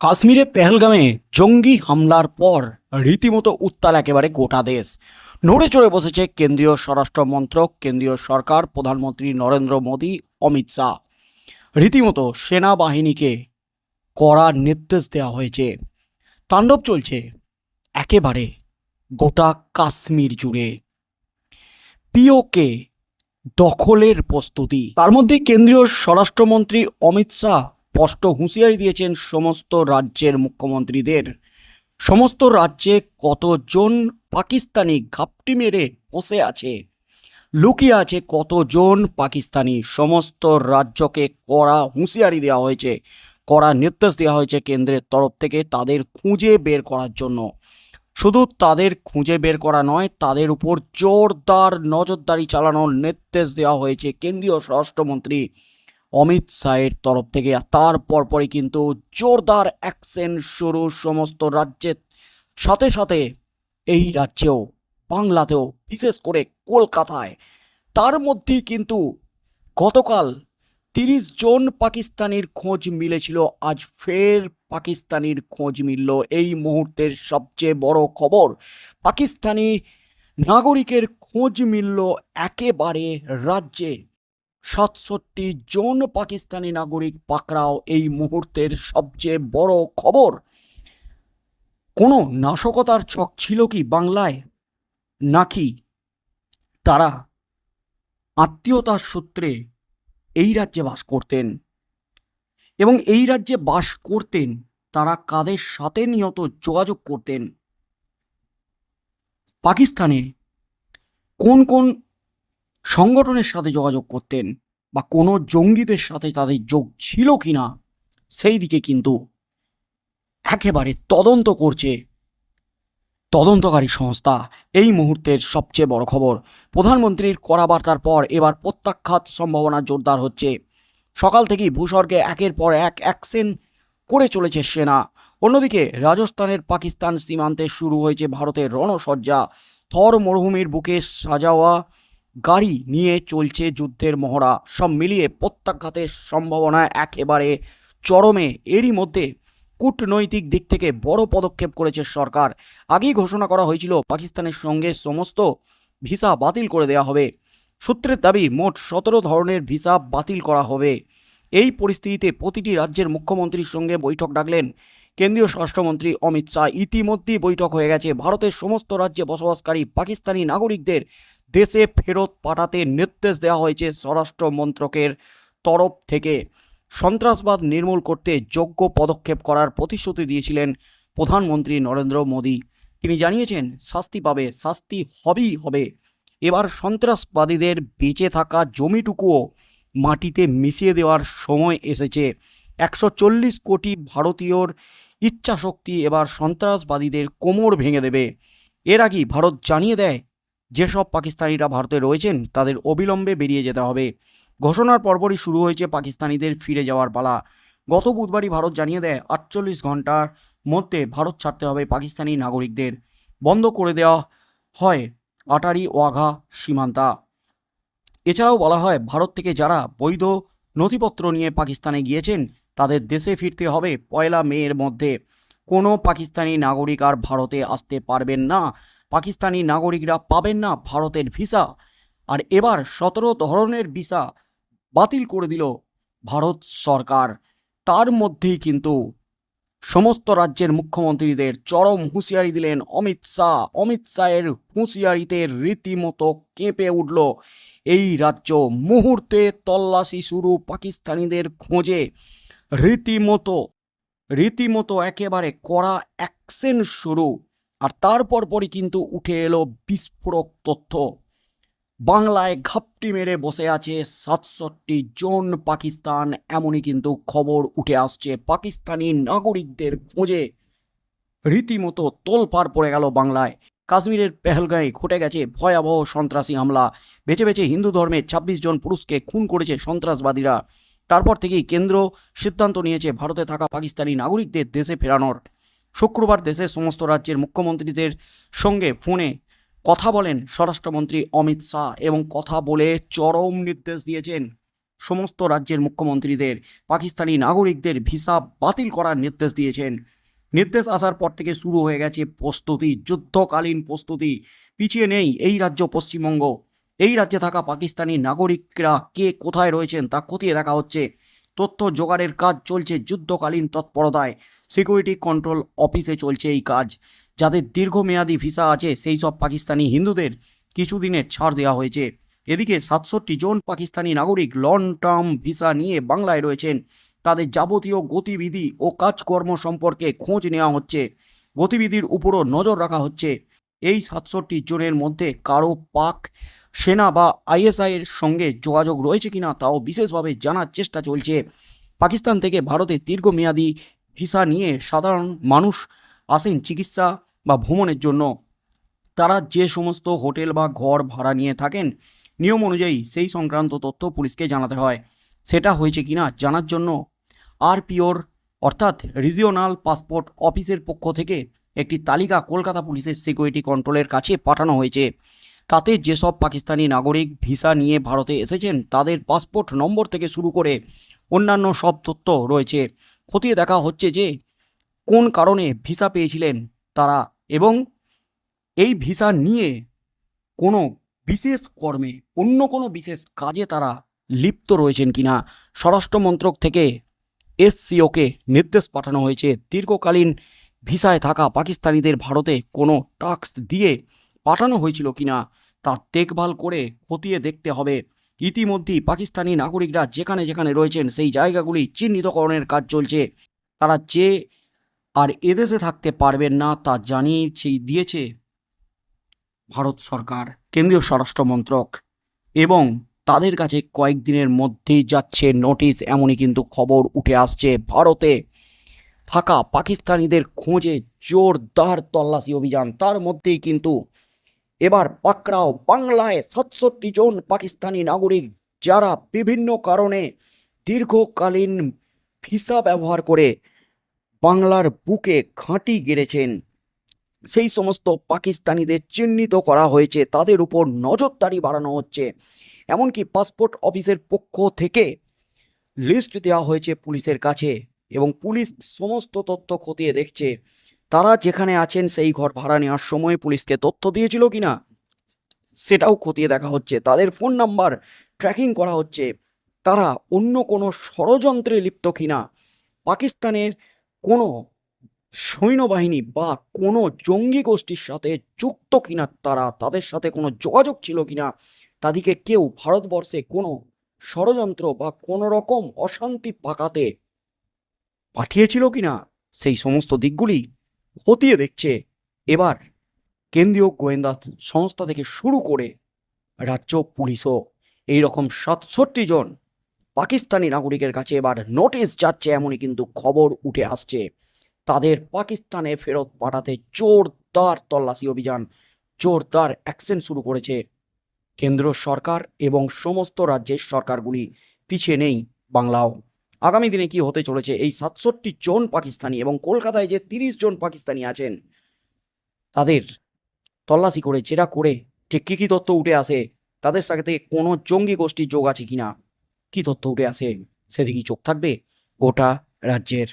কাশ্মীরে পেহেলগামে জঙ্গি হামলার পর রীতিমতো উত্তাল একেবারে গোটা দেশ। নড়ে চড়ে বসেছে কেন্দ্রীয় স্বরাষ্ট্র মন্ত্রক, কেন্দ্রীয় সরকার, প্রধানমন্ত্রী নরেন্দ্র মোদী, অমিত শাহ। রীতিমতো সেনাবাহিনীকে কড়া নির্দেশ দেওয়া হয়েছে। তাণ্ডব চলছে একেবারে গোটা কাশ্মীর জুড়ে। পিওকে দখলের প্রস্তুতি। তার মধ্যে কেন্দ্রীয় স্বরাষ্ট্রমন্ত্রী অমিত শাহ স্পষ্ট হুঁশিয়ারি দিয়েছেন সমস্ত রাজ্যের মুখ্যমন্ত্রীদের। সমস্ত রাজ্যে কতজন পাকিস্তানি ঘাপটি মেরে বসে আছে? লুকিয়ে আছে কতজন পাকিস্তানি? সমস্ত রাজ্যকে কড়া হুঁশিয়ারি দেওয়া হয়েছে, কড়া নির্দেশ দেওয়া হয়েছে কেন্দ্রের তরফ থেকে তাদের খুঁজে বের করার জন্য। শুধু তাদের খুঁজে বের করা নয়, তাদের উপর জোরদার নজরদারি চালানোর নির্দেশ দেওয়া হয়েছে কেন্দ্রীয় স্বরাষ্ট্রমন্ত্রী অমিত শাহের তরফ থেকে। তার পরপরই কিন্তু জোরদার অ্যাকশন শুরু সমস্ত রাজ্যের সাথে সাথে এই রাজ্যেও, বাংলাতেও, বিশেষ করে কলকাতায়। তার মধ্যেই কিন্তু গতকাল তিরিশ জন পাকিস্তানির খোঁজ মিলেছিল। আজ ফের পাকিস্তানির খোঁজ মিলল। এই মুহূর্তের সবচেয়ে বড় খবর, পাকিস্তানি নাগরিকের খোঁজ মিলল একেবারে রাজ্যে। সাতষট্টি জন পাকিস্তানি নাগরিক পাকড়াও এই মুহূর্তের সবচেয়ে বড় খবর। কোনো নাশকতার ছক ছিল কি বাংলায়? নাকি তারা আত্মীয়তার সূত্রে এই রাজ্যে বাস করতেন? এবং এই রাজ্যে বাস করতেন, তারা কাদের সাথে নিয়ত যোগাযোগ করতেন? পাকিস্তানে কোন কোন সংগঠনের সাথে যোগাযোগ করতেন বা কোনো জঙ্গিদের সাথে তাদের যোগ ছিল কি না সেই দিকে কিন্তু একেবারে তদন্ত করছে তদন্তকারী সংস্থা। এই মুহূর্তের সবচেয়ে বড় খবর, প্রধানমন্ত্রীর কড়া বার্তার পর এবার প্রত্যাখ্যাত সম্ভাবনা জোরদার হচ্ছে। সকাল থেকেই ভূস্বর্গে একের পর এক অ্যাকশন করে চলেছে সেনা। অন্যদিকে রাজস্থানের পাকিস্তান সীমান্তে শুরু হয়েছে ভারতের রণসজ্জা। থর মরুভূমির বুকে সাজাওয়া গাড়ি নিয়ে চলছে যুদ্ধের মহড়া। সব মিলিয়ে প্রত্যাঘাতের সম্ভাবনা একেবারে চরমে। এরই মধ্যে কূটনৈতিক দিক থেকে বড় পদক্ষেপ করেছে সরকার। আগেই ঘোষণা করা হয়েছিল, পাকিস্তানের সঙ্গে সমস্ত ভিসা বাতিল করে দেওয়া হবে। সূত্রের দাবি, মোট সতেরো ধরনের ভিসা বাতিল করা হবে। এই পরিস্থিতিতে প্রতিটি রাজ্যের মুখ্যমন্ত্রীর সঙ্গে বৈঠক ডাকলেন কেন্দ্রীয় স্বরাষ্ট্রমন্ত্রী অমিত শাহ। ইতিমধ্যেই বৈঠক হয়ে গেছে। ভারতের সমস্ত রাজ্যে বসবাসকারী পাকিস্তানি নাগরিকদের দেশে ফেরত পাঠাতে নির্দেশ দেওয়া হয়েছে স্বরাষ্ট্র মন্ত্রকের তরফ থেকে। সন্ত্রাসবাদ নির্মূল করতে যোগ্য পদক্ষেপ করার প্রতিশ্রুতি দিয়েছিলেন প্রধানমন্ত্রী নরেন্দ্র মোদী। তিনি জানিয়েছেন, শাস্তি পাবে, শাস্তি হবেই হবে। এবার সন্ত্রাসবাদীদের বেঁচে থাকা জমিটুকুও মাটিতে মিশিয়ে দেওয়ার সময় এসেছে। একশো চল্লিশ কোটি ভারতীয়র ইচ্ছাশক্তি এবার সন্ত্রাসবাদীদের কোমর ভেঙে দেবে। এর আগেই ভারত জানিয়ে দেয় যেসব পাকিস্তানিরা ভারতে রয়েছেন, তাদের অবিলম্বে বেরিয়ে যেতে হবে। ঘোষণার পরপরই শুরু হয়েছে পাকিস্তানিদের ফিরে যাওয়ার পালা। গত বুধবারই ভারত জানিয়ে দেয়, আটচল্লিশ ঘণ্টার মধ্যে ভারত ছাড়তে হবে পাকিস্তানি নাগরিকদের। বন্ধ করে দেওয়া হয় আটারি ওয়াঘা সীমান্তা। এছাড়াও বলা হয়, ভারত থেকে যারা বৈধ নথিপত্র নিয়ে পাকিস্তানে গিয়েছেন, তাদের দেশে ফিরতে হবে পয়লা মেয়ের মধ্যে। কোনো পাকিস্তানি নাগরিক আর ভারতে আসতে পারবেন না। পাকিস্তানি নাগরিকরা পাবেন না ভারতের ভিসা। আর এবার সতেরো ধরনের ভিসা বাতিল করে দিল ভারত সরকার। তার মধ্যেই কিন্তু সমস্ত রাজ্যের মুখ্যমন্ত্রীদের চরম হুঁশিয়ারি দিলেন অমিত শাহ। অমিত শাহের হুঁশিয়ারিতে রীতিমতো কেঁপে উঠল এই রাজ্য। মুহূর্তে তল্লাশি শুরু পাকিস্তানিদের খোঁজে। রীতিমতো রীতিমতো একেবারে কড়া অ্যাকশন শুরু। আর তারপর পরই কিন্তু উঠে এলো বিস্ফোরক তথ্য। বাংলায় ঘাপটি মেরে বসে আছে সাতষট্টি জন পাকিস্তান, এমনই কিন্তু খবর উঠে আসছে পাকিস্তানি নাগরিকদের খোঁজে। রীতিমতো তোলপাড় পড়ে গেল বাংলায়। কাশ্মীরের পেহলগাঁয়ে ঘটে গেছে ভয়াবহ সন্ত্রাসী হামলা। বেছে বেছে হিন্দু ধর্মের ছাব্বিশ জন পুরুষকে খুন করেছে সন্ত্রাসবাদীরা। তারপর থেকেই কেন্দ্র সিদ্ধান্ত নিয়েছে ভারতে থাকা পাকিস্তানি নাগরিকদের দেশে ফেরানোর। শুক্রবার দেশের সমস্ত রাজ্যের মুখ্যমন্ত্রীদের সঙ্গে ফোনে কথা বলেন স্বরাষ্ট্রমন্ত্রী অমিত শাহ এবং কথা বলে চরম নির্দেশ দিয়েছেন সমস্ত রাজ্যের মুখ্যমন্ত্রীদের। পাকিস্তানি নাগরিকদের ভিসা বাতিল করার নির্দেশ দিয়েছেন। নির্দেশ আসার পর থেকে শুরু হয়ে গেছে প্রস্তুতি, যুদ্ধকালীন প্রস্তুতি। পিছিয়ে নেই এই রাজ্য পশ্চিমবঙ্গ। এই রাজ্যে থাকা পাকিস্তানি নাগরিকরা কে কোথায় রয়েছেন তা খতিয়ে দেখা হচ্ছে। তথ্য জোগাড়ের কাজ চলছে যুদ্ধকালীন তৎপরতায়। সিকিউরিটি কন্ট্রোল অফিসে চলছে এই কাজ। যাদের দীর্ঘমেয়াদী ভিসা আছে, সেই সব পাকিস্তানি হিন্দুদের কিছুদিনের ছাড় দেওয়া হয়েছে। এদিকে সাতষট্টি জন পাকিস্তানি নাগরিক লং টার্ম ভিসা নিয়ে বাংলায় রয়েছেন। তাদের যাবতীয় গতিবিধি ও কাজকর্ম সম্পর্কে খোঁজ নেওয়া হচ্ছে। গতিবিধির উপরও নজর রাখা হচ্ছে। এই সাতষট্টি জনের মধ্যে কারও পাক সেনা বা আইএসআইয়ের সঙ্গে যোগাযোগ রয়েছে কিনা তাও বিশেষভাবে জানার চেষ্টা চলছে। পাকিস্তান থেকে ভারতে দীর্ঘমেয়াদী ভিসা নিয়ে সাধারণ মানুষ আসেন চিকিৎসা বা ভ্রমণের জন্য। তারা যে সমস্ত হোটেল বা ঘর ভাড়া নিয়ে থাকেন, নিয়ম অনুযায়ী সেই সংক্রান্ত তথ্য পুলিশকে জানাতে হয়। সেটা হয়েছে কিনা জানার জন্য আরপিওর অর্থাৎ রিজিওনাল পাসপোর্ট অফিসের পক্ষ থেকে একটি তালিকা কলকাতা পুলিশের সিকিউরিটি কন্ট্রোলের কাছে পাঠানো হয়েছে। তাতে যেসব পাকিস্তানি নাগরিক ভিসা নিয়ে ভারতে এসেছেন, তাদের পাসপোর্ট নম্বর থেকে শুরু করে অন্যান্য সব তথ্য রয়েছে। খতিয়ে দেখা হচ্ছে যে, কোন কারণে ভিসা পেয়েছিলেন তারা এবং এই ভিসা নিয়ে কোনো বিশেষ কর্মে, অন্য কোনো বিশেষ কাজে তারা লিপ্ত রয়েছেন কিনা, স্বরাষ্ট্র মন্ত্রক থেকে এসসিওকে নির্দেশ পাঠানো হয়েছে। দীর্ঘকালীন ভিসায় থাকা পাকিস্তানিদের ভারতে কোনো টাস্ক দিয়ে পাঠানো হয়েছিল কিনা তা দেখভাল করে খতিয়ে দেখতে হবে। ইতিমধ্যেই পাকিস্তানি নাগরিকরা যেখানে যেখানে রয়েছেন সেই জায়গাগুলি চিহ্নিতকরণের কাজ চলছে। তারা যে আর এদেশে থাকতে পারবেন না তা জানিয়ে দিয়েছে ভারত সরকার, কেন্দ্রীয় স্বরাষ্ট্র মন্ত্রক। এবং তাদের কাছে কয়েকদিনের মধ্যেই যাচ্ছে নোটিশ, এমনই কিন্তু খবর উঠে আসছে ভারতে। থাকা পাকিস্তানিদের খোঁজে জোরদার তল্লাশি অভিযান, তার মধ্যেই কিন্তু এবার পাকড়াও বাংলায় সাতষট্টি জন পাকিস্তানি নাগরিক, যারা বিভিন্ন কারণে দীর্ঘকালীন ভিসা ব্যবহার করে বাংলার বুকে ঘাঁটি গেড়েছেন। সেই সমস্ত পাকিস্তানিদের চিহ্নিত করা হয়েছে, তাদের উপর নজরদারি বাড়ানো হচ্ছে। এমনকি পাসপোর্ট অফিসের পক্ষ থেকে লিস্ট দেওয়া হয়েছে পুলিশের কাছে এবং পুলিশ সমস্ত তথ্য খতিয়ে দেখছে। তারা যেখানে আছেন সেই ঘর ভাড়া নেওয়ার সময় পুলিশকে তথ্য দিয়েছিল কিনা, সেটাও খতিয়ে দেখা হচ্ছে। তাদের ফোন নাম্বার ট্র্যাকিং করা হচ্ছে। তারা অন্য কোনো ষড়যন্ত্রে লিপ্ত কিনা, পাকিস্তানের কোনো সৈন্যবাহিনী বা কোনো জঙ্গি গোষ্ঠীর সাথে যুক্ত কিনা, তারা তাদের সাথে কোনো যোগাযোগ ছিল কিনা, তাদেরকে কেউ ভারতবর্ষে কোনো ষড়যন্ত্র বা কোনো রকম অশান্তি পাকাতে পাঠিয়েছিল কিনা, সেই সমস্ত দিকগুলি খতিয়ে দেখছে। এবার কেন্দ্রীয় গোয়েন্দা সংস্থা থেকে শুরু করে রাজ্য পুলিশও। এই রকম সাতষট্টি জন পাকিস্তানি নাগরিকের কাছে এবার নোটিশ যাচ্ছে এমনই কিন্তু খবর উঠে আসছে। তাদের পাকিস্তানে ফেরত পাঠাতে জোরদার তল্লাশি অভিযান, জোরদার অ্যাকশন শুরু করেছে। কেন্দ্র সরকার এবং সমস্ত রাজ্যের সরকারগুলি পিছিয়ে নেই বাংলাও। আগামী দিনে কি হতে চলেছে? এই সাতষট্টি জন পাকিস্তানি এবং কলকাতায় যে তিরিশ জন পাকিস্তানি আছেন, তাদের তল্লাশি করে, জেরা করে, ঠিক কী কী তথ্য উঠে আসে, তাদের সাথে কোনো জঙ্গি গোষ্ঠীর যোগ আছে কিনা? কী তথ্য উঠে আসে? সেদিকেই চোখ থাকবে গোটা রাজ্যের